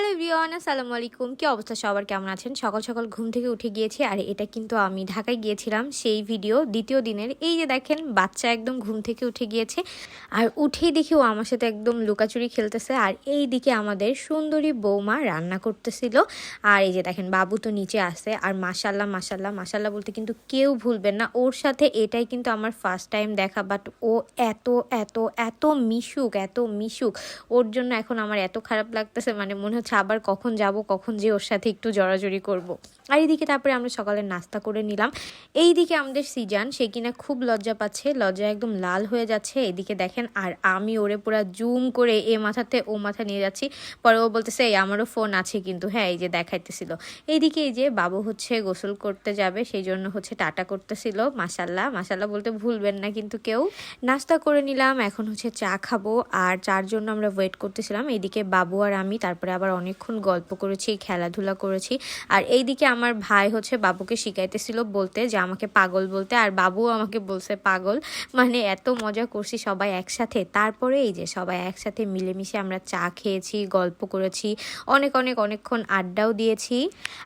Hello বিয়ান আসসালামু আলাইকুম। কি অবস্থা? সবার কেমন আছেন? সকাল সকাল ঘুম থেকে উঠে গিয়েছি, আর এটা কিন্তু আমি ঢাকায় গিয়েছিলাম সেই ভিডিও দ্বিতীয় দিনের। এই যে দেখেন, বাচ্চা একদম ঘুম থেকে উঠে গিয়েছে, আর উঠেই দেখি ও আমার সাথে একদম লুকাচুরি খেলতেছে, আর এই দিকে আমাদের সুন্দরী বৌমা রান্না করতেছিল। আর এই যে দেখেন, বাবু তো নিচে আসে আর মাসাল্লাহ মাসাল্লাহ মাসাল্লাহ বলতে কিন্তু কেউ ভুলবেন না। ওর সাথে এটাই কিন্তু আমার ফার্স্ট টাইম দেখা বাট ও এত এত এত মিশুক এত মিশুক। ওর জন্য এখন আমার এত খারাপ লাগতেছে মানে মনে হচ্ছে আবার কখন যাব, কখন যে ওর সাথে একটু জড়াজড়ি করব। আর এইদিকে তারপরে আমরা সকালে নাস্তা করে নিলাম। এইদিকে আমাদের সিজান, সে কিনা খুব লজ্জা পাচ্ছে, লজ্জা একদম লাল হয়ে যাচ্ছে। এদিকে দেখেন, আর আমি ওরে পুরা জুম করে এ মাথাতে ও মাথা নিয়ে যাচ্ছি। পরে ও বলতেছে, এই, আমারও ফোন আছে কিন্তু। হ্যাঁ এই যে দেখাইতেছিল। এইদিকে এই যে বাবু হচ্ছে গোসল করতে যাবে, সেই জন্য হচ্ছে টাটা করতেছিল। মাসাল্লাহ মাসাল্লাহ বলতে ভুলবেন না কিন্তু কেউ। নাস্তা করে নিলাম, এখন হচ্ছে চা খাব। আর চার জন্য আমরা ওয়েট করতেছিলাম। এইদিকে বাবু আর আমি, তারপরে আবার অনেকক্ষণ গল্প করেছি, খেলাধুলা করেছি। আর এইদিকে আমার ভাই হচ্ছে বাবুকে শিখাইতেছিল বলতে যে, আমাকে পাগল বলতে। আর বাবু আমাকে বলছে, পাগল। মানে এত মজা করছি সবাই একসাথে। তারপরে এই যে সবাই একসাথে মিলেমিশে আমরা চা খেয়েছি, গল্প করেছি, অনেক অনেক, অনেকক্ষণ আড্ডাও দিয়েছি।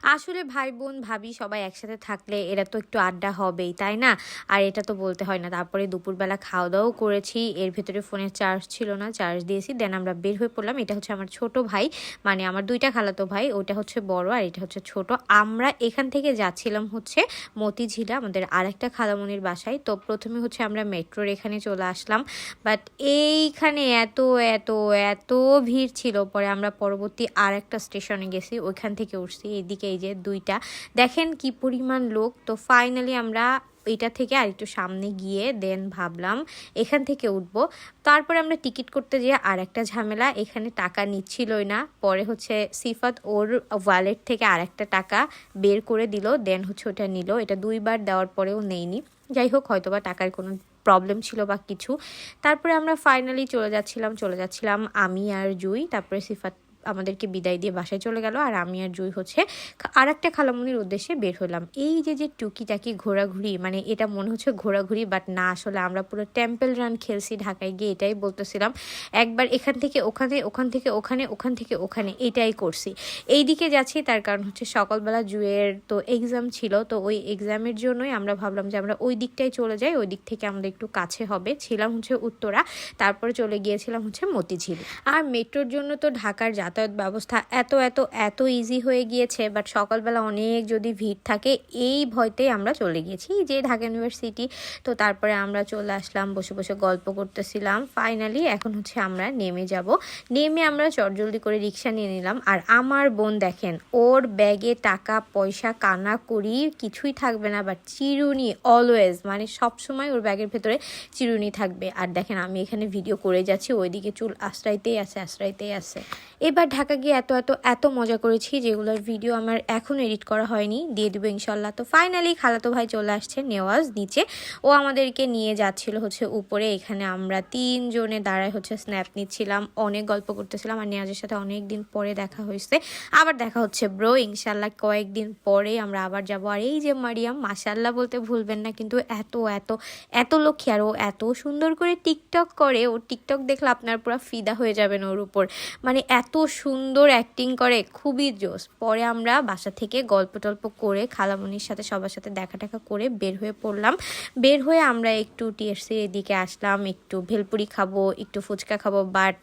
আসলে ভাই, বোন, ভাবি সবাই একসাথে থাকলে এরা তো একটু আড্ডা হবেই, তাই না? আর এটা তো বলতে হয় না। তারপরে দুপুরবেলা খাওয়া দাওয়াও করেছি। এর ভেতরে ফোনের চার্জ ছিল না, চার্জ দিয়েছি। দেন আমরা বের হয়ে পড়লাম। এটা হচ্ছে আমার ছোট ভাই। মানে আমার দুইটা খালাতো ভাই, ওইটা হচ্ছে বড় আর এটা হচ্ছে ছোট। আমরা এখান থেকে যাচ্ছিলাম হচ্ছে মতিঝিলা, আমাদের আরেকটা খালামনির বাসায়। তো প্রথমে হচ্ছে আমরা মেট্রোর এখানে চলে আসলাম। বাট এইখানে এত এত এত ভিড় ছিল। পরে আমরা পরবর্তী আর একটা স্টেশনে গেছি, ওইখান থেকে উঠছি। এইদিকে এই যে দুইটা। দেখেন কি পরিমাণ লোক। তো ফাইনালি আমরা এটা থেকে আর একটু সামনে গিয়ে দেন ভাবলাম এখান থেকে উঠবো। তারপরে আমরা টিকিট করতে যেয়ে আর একটা ঝামেলা, এখানে টাকা নিচ্ছিলই না। পরে হচ্ছে সিফাত ওর ওয়ালেট থেকে আর একটা টাকা বের করে দিল, দেন হচ্ছে ওটা নিল। এটা দুইবার দেওয়ার পরেও নেইনি। যাই হোক হয়তো বা টাকার কোনো প্রবলেম ছিল বা কিছু। তারপরে আমরা ফাইনালি চলে যাচ্ছিলাম চলে যাচ্ছিলাম আমি আর জুই, তারপরে সিফাত আমাদেরকে বিদায় দিয়ে বাসায় চলে গেল আর আমি আর জুই হচ্ছে আর একটা খালামুনির উদ্দেশ্যে বের হলাম। এই যে যে টুকিটাকি ঘোরাঘুরি মানে এটা মনে হচ্ছে ঘোরাঘুরি বাট না, আসলে আমরা পুরো টেম্পল রান খেলছি ঢাকায় গিয়ে, এটাই বলতেছিলাম। একবার এখান থেকে ওখানে, ওখান থেকে ওখানে, ওখান থেকে ওখানে, এটাই করছি। এই দিকে যাচ্ছি, তার কারণ হচ্ছে সকালবেলা জুয়ের তো এক্সাম ছিল, তো ওই এক্সামের জন্যই আমরা ভাবলাম যে আমরা ওই দিকটাই চলে যাই, ওই দিক থেকে আমাদের একটু কাছে হবে। ছিলাম হচ্ছে উত্তরা, তারপরে চলে গিয়েছিলাম হচ্ছে মতিঝিল। আর মেট্রোর জন্য তো ঢাকার যাতায়াত ব্যবস্থা এত এত এত ইজি হয়ে গিয়েছে বাট সকালবেলা অনেক যদি ভিড় থাকে, এই ভয়তেই আমরা চলে গেছি যে ঢাকা ইউনিভার্সিটি তো তারপরে আমরা চলে আসলাম, বসে বসে গল্প করতেছিলাম। ফাইনালি এখন হচ্ছে আমরা নেমে যাব। নেমে আমরা চটজলদি করে রিক্সা নিয়ে নিলাম। আর আমার বোন দেখেন, ওর ব্যাগে টাকা, পয়সা কানা করি কিছুই থাকবে না বাট চিরুনি অলওয়েজ মানে সবসময় ওর ব্যাগের ভেতরে চিরুনি থাকবে। আর দেখেন, আমি এখানে ভিডিও করে যাচ্ছি, ওইদিকে চুল আশ্রাইতেই আছে আশ্রাইতেই আছে। এবার ঢাকা গিয়ে এত এত এত মজা করেছি যেগুলোর ভিডিও আমার এখন এডিট করা হয়নি। দিয়ে দেবো ইনশাল্লাহ তো ফাইনালি খালাতো ভাই চলে আসছে নেওয়াজ নিচে। ও আমাদেরকে নিয়ে যাচ্ছিল হচ্ছে উপরে। এখানে আমরা তিনজনে দাঁড়ায় হচ্ছে স্ন্যাপ নিচ্ছিলাম। অনেক গল্প করতেছিলাম আর নেওয়াজের সাথে অনেক দিন পরে দেখা হয়েছে। আবার দেখা হচ্ছে ব্রো ইনশাল্লাহ কয়েকদিন পরে আমরা আবার যাব। আর এই যে মারিয়াম মাসাল্লাহ বলতে ভুলবেন না, কিন্তু এত এত এত লক্ষ্মী। আর ও এত সুন্দর করে টিকটক করে। ও টিকটক দেখলে আপনার পুরো ফিদা হয়ে যাবেন ওর উপর। মানে এত সুন্দর অ্যাক্টিং করে, খুবই জোস পরে আমরা বাসা থেকে গল্প টল্প করে খালামনির সাথে সবার সাথে দেখা টাকা করে বের হয়ে পড়লাম। বের হয়ে আমরা একটু টিএসসির এদিকে আসলাম, একটু ভেলপুরি খাব, একটু ফুচকা খাব বাট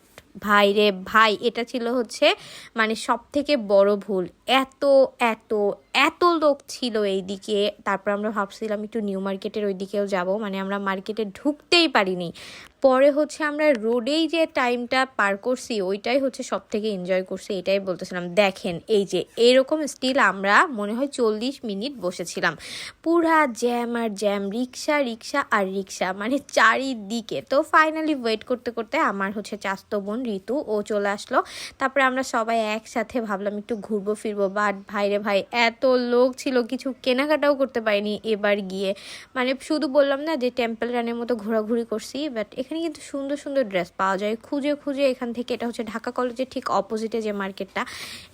ভাই রে ভাই, এটা ছিল হচ্ছে মানে সব থেকে বড় ভুল। এত এত এত লোক ছিল এই দিকে তারপর আমরা ভাবছিলাম একটু নিউ মার্কেটের ওই দিকেও যাব। মানে আমরা মার্কেটে ঢুকতেই পারিনি। পরে হচ্ছে আমরা রোডেই যে টাইমটা পার করছি, ওইটাই হচ্ছে সব থেকে এনজয় করছি, এটাই বলতেছিলাম। দেখেন, এই যে, এরকম স্টিল আমরা মনে হয় চল্লিশ মিনিট বসেছিলাম। পুরা জ্যাম আর জ্যাম রিক্সা রিক্সা আর রিক্সা মানে চারিদিকে। তো ফাইনালি ওয়েট করতে করতে আমার হচ্ছে চাস্ত বোন ঋতু, ও চলে আসলো। তারপরে আমরা সবাই একসাথে ভাবলাম একটু ঘুরবো, ফিরবো। বাট ভাইরে ভাই, এত লোক ছিল, কিছু কেনাকাটাও করতে পারিনি এবার গিয়ে। মানে শুধু বললাম না যে টেম্পল রানের মতো ঘোরাঘুরি করছি বাট এখানে কিন্তু সুন্দর সুন্দর ড্রেস পাওয়া যায়। খুঁজে খুঁজে এখান থেকে, এটা হচ্ছে ঢাকা কলেজের ঠিক অপোজিটে যে মার্কেটটা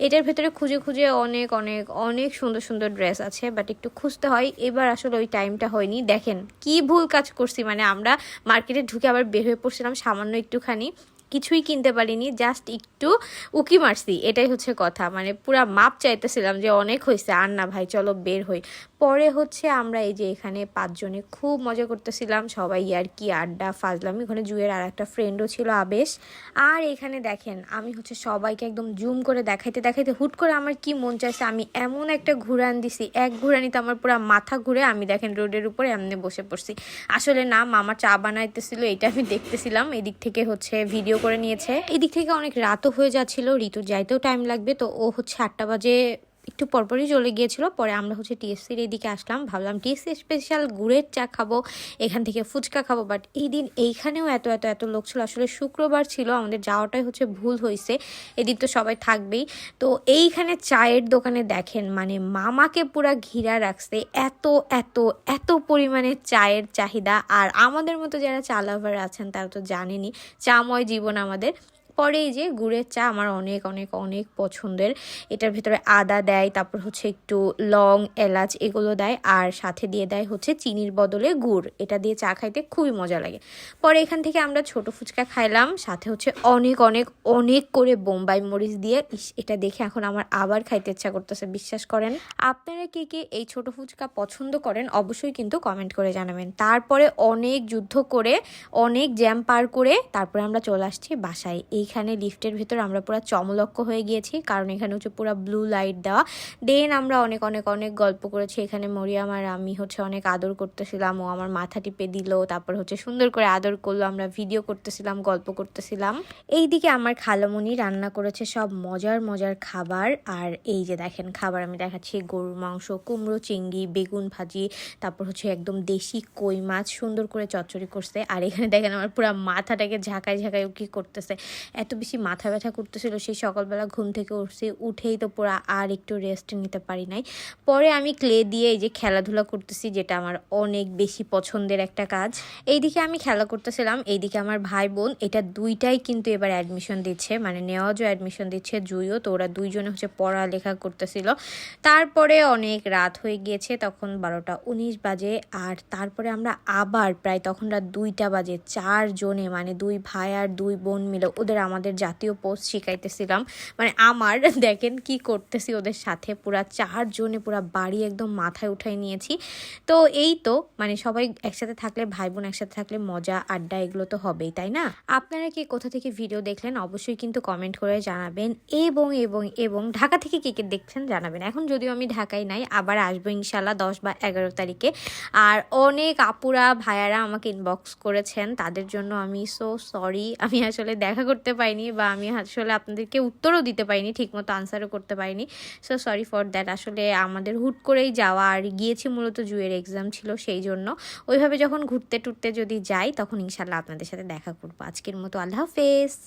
এটার ভেতরে খুঁজে খুঁজে অনেক অনেক অনেক সুন্দর সুন্দর ড্রেস আছে বাট একটু খুঁজতে হয়। এবার আসলে ওই টাইমটা হয়নি। দেখেন, কি ভুল কাজ করছি মানে আমরা মার্কেটে ঢুকে আবার বের হয়ে পড়ছিলাম সামান্য একটুখানি। কিছুই কিনতে পারিনি জাস্ট একটু উকি মারছি, এটাই হচ্ছে কথা। মানে পুরা মাপ চাইতেছিলাম যে অনেক হয়েছে আর না ভাই, চলো বের হই। পরে হচ্ছে আমরা এই যে এখানে পাঁচজনে খুব মজা করতেছিলাম, সবাই আর কি আড্ডা ফাজলাম। এখানে জুয়ের আর একটা ফ্রেন্ডও ছিল আবেশ। আর এখানে দেখেন, আমি হচ্ছে সবাইকে একদম জুম করে দেখাইতে দেখাইতে হুট করে আমার কি মন চাইছে, আমি এমন একটা ঘুরান দিছি। এক ঘুরানিতে আমার পুরো মাথা ঘুরে আমি দেখেন রোডের উপরে এমনি বসে পড়ছি। আসলে না, মামা চা বানাইতেছিল, এটা আমি দেখতেছিলাম। এদিক থেকে হচ্ছে ভিডিও করে নিয়েছে। এদিক থেকে অনেক রাতও হয়ে যাচ্ছিল ঋতু যাইতেও টাইম লাগবে। তো ও হচ্ছে আটটা বাজে একটু পরপরই চলে গিয়েছিল। পরে আমরা হচ্ছে টিএসসির এদিকে আসলাম। ভাবলাম টিএসসি স্পেশাল গুড়ের চা খাব, এখান থেকে ফুচকা খাব। বাট এই দিন এইখানেও এত এত এত লোক ছিল। আসলে শুক্রবার ছিল, আমাদের যাওয়াটাই হচ্ছে ভুল হয়েছে। এদিন তো সবাই থাকবেই। তো এইখানে চায়ের দোকানে দেখেন মানে মামাকে পুরা ঘিরা রাখছে। এত এত এত পরিমাণে চায়ের চাহিদা। আর আমাদের মতো যারা চা লাভার আছেন, তারা তো জানেনি চাময় জীবন আমাদের। পরে এই যে গুড়ের চা আমার অনেক অনেক অনেক পছন্দের। এটার ভিতরে আদা দেয়, তারপর হচ্ছে একটু লং, এলাচ এগুলো দেয়, আর সাথে দিয়ে দেয় হচ্ছে চিনির বদলে গুড়। এটা দিয়ে চা খাইতে খুবই মজা লাগে। পরে এখান থেকে আমরা ছোট ফুচকা খাইলাম, সাথে হচ্ছে অনেক অনেক অনেক করে বোম্বাই মরিচ দিয়ে। এটা দেখে এখন আমার আবার খাইতে ইচ্ছা করতেছে, বিশ্বাস করেন। আপনারা কে কে এই ছোট ফুচকা পছন্দ করেন, অবশ্যই কিন্তু কমেন্ট করে জানাবেন। তারপরে অনেক যুদ্ধ করে, অনেক জ্যাম পার করে, তারপরে আমরা চলে আসছি বাসায়। এইখানে লিফটের ভিতর আমরা পুরো চমলক্ষ হয়ে গিয়েছি, কারণ এখানে হচ্ছে পুরো ব্লু লাইট দেওয়া। দেন আমরা অনেক অনেক অনেক গল্প করেছি, এখানে মরিয়াম আর আমি হচ্ছে অনেক আদর করতেছিলাম, ও আমার মাথা টিপে দিল, তারপর হচ্ছে সুন্দর করে আদর করল, আমরা ভিডিও করতেছিলাম, গল্প করতেছিলাম। এইদিকে আমার খালামণি রান্না করেছে সব মজার মজার খাবার, আর এই যে দেখেন খাবার আমি দেখাচ্ছি, গরুর মাংস, কুমড়ো, চিংড়ি, বেগুন ভাজি, তারপর হচ্ছে একদম দেশি কই মাছ, সুন্দর করে চচ্চড়ি করছে, আর এখানে দেখেন আমার পুরো মাথাটাকে ঝাঁকায় ঝাঁকায় কি করতেছে। এত বেশি মাথা ব্যথা করতেছিল, সেই সকালবেলা ঘুম থেকে উঠছি, উঠেই তো পুরো আর একটু রেস্ট নিতে পারি নাই। পরে আমি ক্লে দিয়ে এই যে খেলাধুলা করতেছি, যেটা আমার অনেক বেশি পছন্দের একটা কাজ। এইদিকে আমি খেলা করতেছিলাম, এইদিকে আমার ভাই বোন, এটা দুইটাই কিন্তু এবার অ্যাডমিশন দিচ্ছে মানে নেওয়াজও অ্যাডমিশন দিচ্ছে, জুইও, তো ওরা দুইজনে হচ্ছে পড়ালেখা করতেছিল। তারপরে অনেক রাত হয়ে গিয়েছে, তখন বারোটা উনিশ বাজে, আর তারপরে আমরা আবার প্রায় তখন রাত দুইটা বাজে, চারজনে মানে দুই ভাই আর দুই বোন মিলে ওদের আমাদের জাতীয় পোস্ট শিখাইতেছিলাম। মানে আমার, দেখেন কি করতেছি ওদের সাথে, পুরা চারজনে পুরা বাড়ি একদম মাথায় উঠাই নিয়েছি। তো এই তো মানে সবাই একসাথে থাকলে ভাই বোন একসাথে থাকলে মজা, আড্ডা এগুলো তো হবেই, তাই না? আপনারা কি কোথা থেকে ভিডিও দেখলেন, অবশ্যই কিন্তু কমেন্ট করে জানাবেন এবং এবং এবং ঢাকা থেকে কে কে দেখছেন জানাবেন। এখন যদিও আমি ঢাকায় নাই, আবার আসব ইনশাল্লাহ দশ বা এগারো তারিখে। আর অনেক আপুরা, ভাইয়ারা আমাকে ইনবক্স করেছেন, তাদের জন্য আমি সো সরি আমি আসলে দেখা করতে পাইনি বা আমি আসলে আপনাদেরকে উত্তরও দিতে পারিনি, ঠিকমতো আনসারও করতে পারিনি। সো সরি ফর দ্যাট আসলে আমাদের হুট করেই যাওয়া আর গিয়েছি মূলত জুয়ের এক্সাম ছিল সেই জন্য। ওইভাবে যখন ঘুরতে টুরতে যদি যাই, তখন ইনশাল্লাহ আপনাদের সাথে দেখা করব। আজকের মতো আল্লাহ হাফেজ।